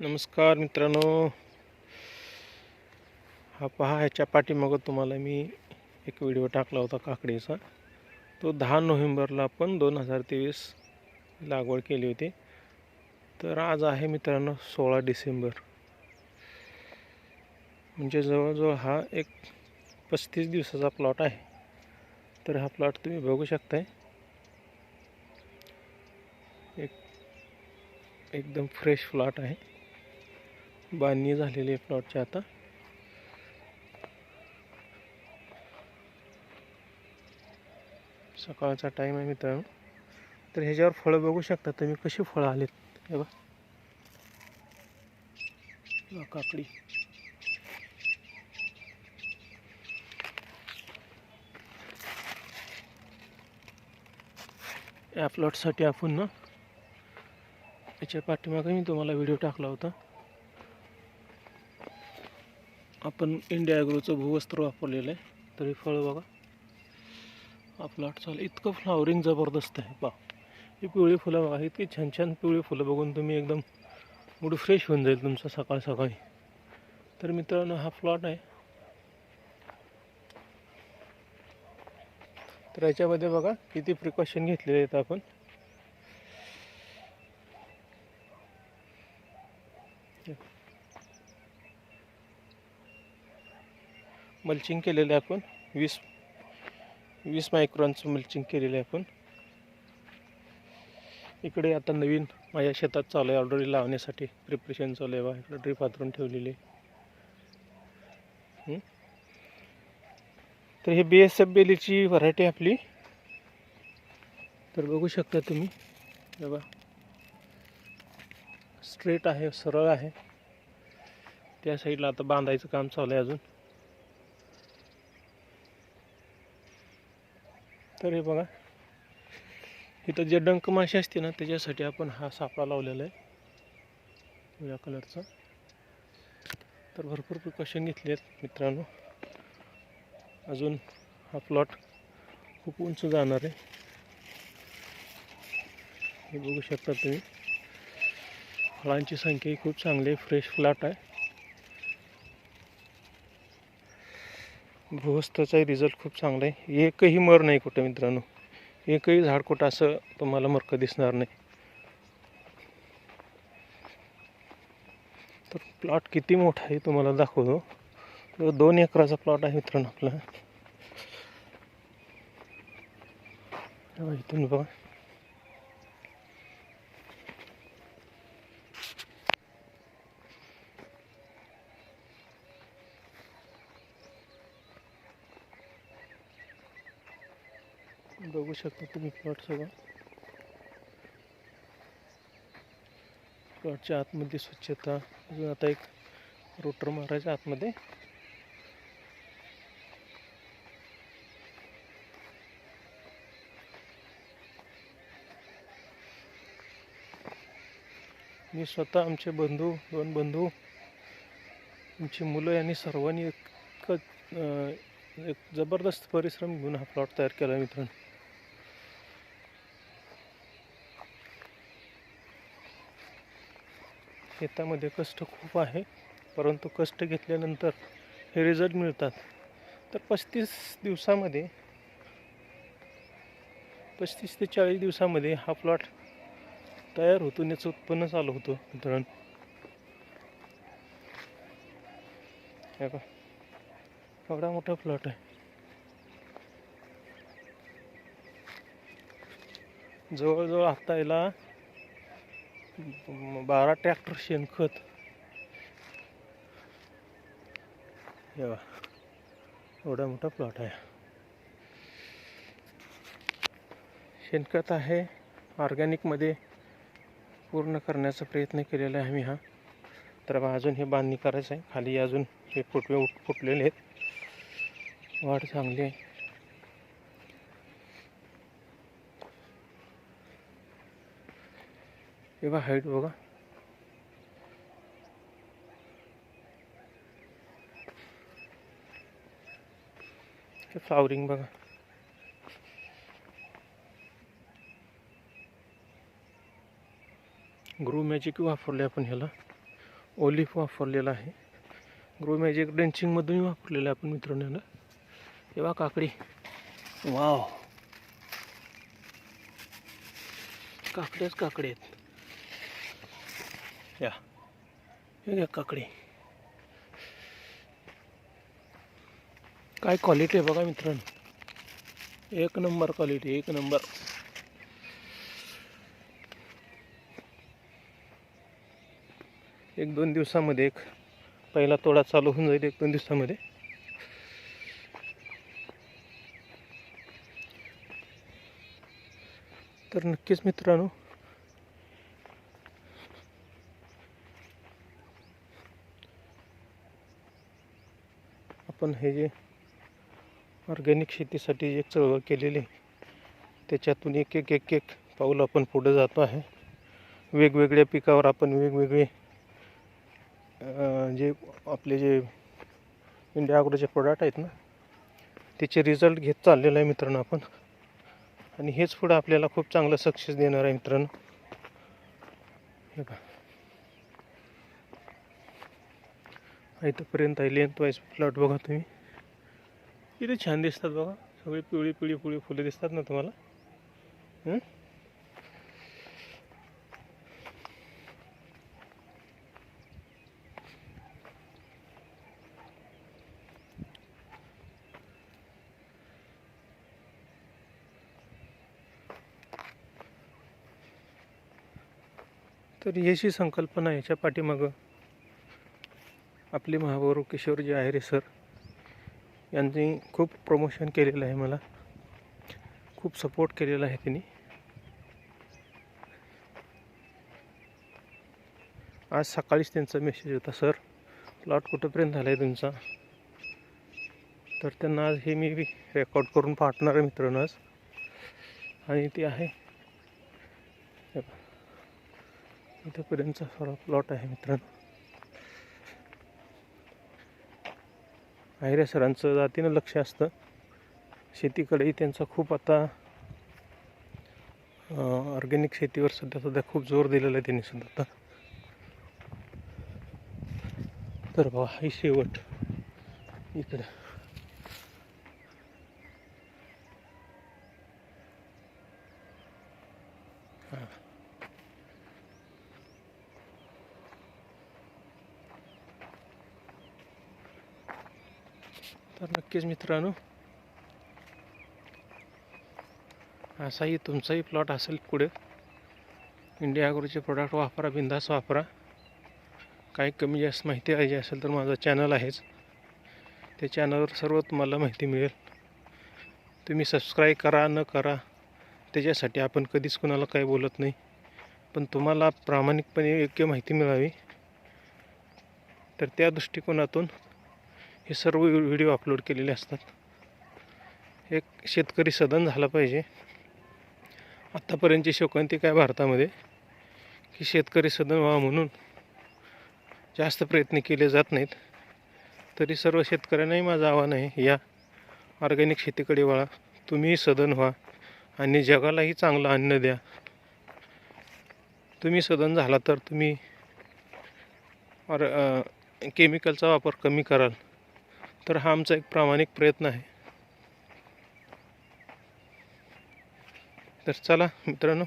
नमस्कार मित्रांनो. हा पहा ह्याच्या पाठीमागं तुम्हाला मी एक व्हिडिओ टाकला होता काकडीचा. तो दहा नोव्हेंबरला आपण दोन हजार तेवीस लागवड केली होती. तर आज आहे मित्रांनो सोळा डिसेंबर. म्हणजे जवळजवळ हा एक पस्तीस दिवसाचा प्लॉट आहे. तर हा प्लॉट तुम्ही बघू शकताय. एक एकदम फ्रेश प्लॉट आहे. बांधणी झालेली आहे प्लॉटची आता. सकाळचा टाईम आहे मित्रांनो. तर ह्याच्यावर फळं बघू शकता तुम्ही कशी फळं आलेत. हे बा काकडी. या प्लॉटसाठी आपण ना याच्या पाठीमागे मी तुम्हाला व्हिडिओ टाकला होता. आपण इंडिया ॲग्रोचं भूवस्त्र वापरलेलं आहे. तरी फळं बघा. हा प्लॉट चालू इतकं फ्लावरिंग जबरदस्त आहे. पा ही पिवळी फुलं बघा इतकी छान छान पिवळी फुलं बघून तुम्ही एकदम मूड फ्रेश होऊन जाईल तुमचं सकाळ सकाळी. तर मित्रांनो हा प्लॉट आहे. तर याच्यामध्ये बघा किती प्रिकॉशन घेतलेले आहेत आपण. मल्चिंग केलेलं आहे आपण. वीस वीस मायक्रॉनचं मल्चिंग केलेलं आहे आपण. इकडे आता नवीन माझ्या शेतात चालू आहे. ऑर्डरी लावण्यासाठी प्रिपरेशन चालू आहे बा. इकडे ड्रीप हातरून ठेवलेली आहे. तर हे बी एस एफ बेलीची व्हरायटी आपली. तर बघू शकता तुम्ही. हे बघा. स्ट्रेट आहे सरळ आहे. त्या साईडला आता बांधायचं काम चालू आहे अजून. तर हे बघा. इथं जे डंक माशी असते ना त्याच्यासाठी आपण हा सापळा लावलेला आहे. पिवळ्या कलरचा. तर भरपूर प्रिकॉशन घेतले आहेत मित्रांनो. अजून हा प्लॉट खूप उंच जाणार आहे. हे बघू शकता तुम्ही. फळांची संख्या ही खूप चांगली आहे. फ्रेश प्लॉट आहे. भूस्थाचाही रिझल्ट खूप चांगला आहे. एकही मर नाही कुठं मित्रांनो. एकही झाड कुठं असं तुम्हाला मरकं दिसणार नाही. तर प्लॉट किती मोठा आहे तुम्हाला दाखवतो. तो दोन एकराचा प्लॉट आहे मित्रांनो आपला. इथून बघा. बघू शकता तुम्ही प्लॉट सगळं. प्लॉटच्या आतमध्ये स्वच्छता. अजून आता एक रोटर मारायचा आतमध्ये. मी स्वतः आमचे बंधू दोन बंधू आमची मुलं यांनी सर्वांनी एक एक जबरदस्त परिश्रम घेऊन हा प्लॉट तयार केला मित्रांनो. शेतामध्ये कष्ट खूप आहे परंतु कष्ट घेतल्यानंतर हे रिझल्ट मिळतात. तर पस्तीस दिवसामध्ये पस्तीस ते चाळीस दिवसामध्ये हा प्लॉट तयार होतो याचं उत्पन्न चालू होतं मित्रांनो. हे का एवढा मोठा प्लॉट आहे. जवळजवळ आता याला बारा ट्रॅक्टर शेणखत हे एवढा मोठा प्लॉट आहे. शेणखत आहे ऑर्गॅनिकमध्ये पूर्ण करण्याचा प्रयत्न केलेला आहे मी हा. तर बा अजून हे बांधणी करायचं आहे. खाली अजून हे फुटवे उठ फुटलेले आहेत. वाढ चांगली आहे. बघा हाईट बघा फ्लावरिंग बघा ग्रो मॅजिक वापरले आपण ह्याला ओलिफ वापरलेला आहे ग्रो मॅजिक डेन्सिंगमधूनही वापरलेलं आहे आपण मित्रांनो ह्याला तेव्हा काकडी वाव काकड्याच काकडे आहेत या हे घ्या काकडी. काय क्वालिटी आहे बघा मित्रांनो. एक नंबर क्वालिटी एक नंबर एक दोन दिवसामध्ये एक पहिला तोडा चालू होऊन जाईल एक दोन दिवसामध्ये. तर नक्कीच मित्रांनो आपण हे जे ऑर्गॅनिक शेतीसाठी जे चळवळ केलेली आहे, त्याच्यातून एक एक एक एक पाऊल आपण पुढे जातो आहे. वेगवेगळ्या पिकावर आपण वेगवेगळे जे आपले जे इंडिया अग्रोचे प्रोडक्ट आहेत ना त्याचे रिझल्ट घेत चाललेलं आहे मित्रांनो आपण. आणि हेच पुढं आपल्याला खूप चांगलं सक्सेस देणार आहे मित्रांनो. हे पहा. इथंपर्यंत आहे लेंथ वाईज प्लॉट बघा तुम्ही. इथे छान दिसतात बघा. सगळी पिवळी पिवळी पिवळी फुलं दिसतात ना तुम्हाला? तर याची संकल्पना याच्या पाठीमागं आपले महापौर किशोरजी आहेरे सर. यांनी खूप प्रमोशन केलेलं आहे मला. खूप सपोर्ट केलेला आहे त्यांनी. आज सकाळीच त्यांचा मेसेज होता सर. प्लॉट कुठंपर्यंत झाला आहे तुमचा? तर त्यांना आज हे मी रेकॉर्ड करून पाठणार आहे मित्रांनो आज. आणि ते आहे. इथंपर्यंतचा सर्व प्लॉट आहे मित्रांनो. आहिरे सरांचं जातीनं लक्ष असतं. शेतीकडेही त्यांचा खूप आता ऑर्गॅनिक शेतीवर सध्या सध्या खूप जोर दिलेला आहे त्यांनी सुद्धा आता. तर भावा ही शेवट. इकडं. हां. तर नक्कीच मित्रांनो असाही तुमचाही प्लॉट असेल पुढे. इंडिया अग्रोचे प्रोडक्ट वापरा बिंदास वापरा. काही कमी जास्त माहिती पाहिजे असेल तर माझा चॅनल आहेच. त्या चॅनलवर सर्व तुम्हाला माहिती मिळेल. तुम्ही सबस्क्राईब करा न करा त्याच्यासाठी आपण कधीच कुणाला काही बोलत नाही. पण तुम्हाला प्रामाणिकपणे योग्य माहिती मिळावी. तर त्या दृष्टिकोनातून हे सर्व व्हिडिओ अपलोड केलेले असतात. एक शेतकरी सदन झाला पाहिजे. आत्तापर्यंतची शोकांतिका आहे भारतामध्ये? की शेतकरी सदन व्हावा म्हणून जास्त प्रयत्न केले जात नाहीत. तरी सर्व शेतकऱ्यांनाही माझं आव्हान आहे या ऑर्गॅनिक शेतीकडे वळा. तुम्ही सदन व्हा आणि जगालाही चांगलं अन्न द्या. तुम्ही सदन झाला तर तुम्ही और केमिकलचा वापर कमी कराल. तर हा आमचा एक प्रामाणिक प्रयत्न आहे. तर चला मित्रांनो